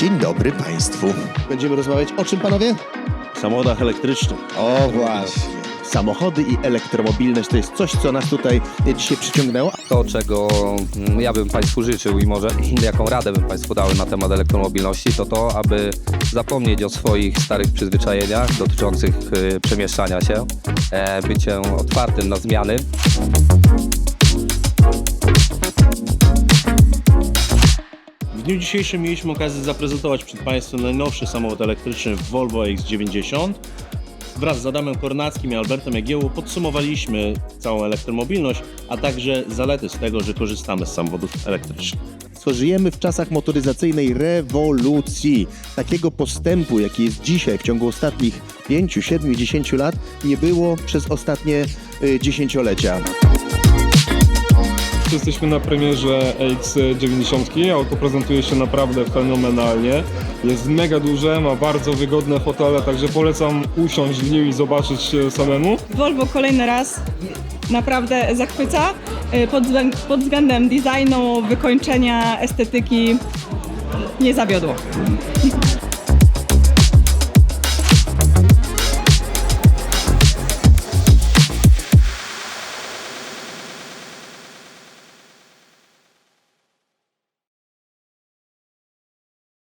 Dzień dobry Państwu. Będziemy rozmawiać o czym, panowie? samochodach elektrycznych. O właśnie. Samochody i elektromobilność to jest coś, co nas tutaj dzisiaj przyciągnęło. To, czego mm, ja bym Państwu życzył i może jaką radę bym Państwu dał na temat elektromobilności, to to, aby zapomnieć o swoich starych przyzwyczajeniach dotyczących y, przemieszczania się, e, byciem otwartym na zmiany. W dniu dzisiejszym mieliśmy okazję zaprezentować przed Państwem najnowszy samochód elektryczny Volvo X90. Wraz z Adamem Kornackim i Albertem Jagiełło podsumowaliśmy całą elektromobilność, a także zalety z tego, że korzystamy z samochodów elektrycznych. Co żyjemy w czasach motoryzacyjnej rewolucji. Takiego postępu, jaki jest dzisiaj w ciągu ostatnich 5, 7, 10 lat, nie było przez ostatnie y, Jesteśmy na premierze X90. Auto prezentuje się naprawdę fenomenalnie. Jest mega duże, ma bardzo wygodne fotele, także polecam usiąść w nim i zobaczyć się samemu. Volvo kolejny raz naprawdę zachwyca y, pod, pod względem designu, wykończenia, estetyki. Nie zawiodło.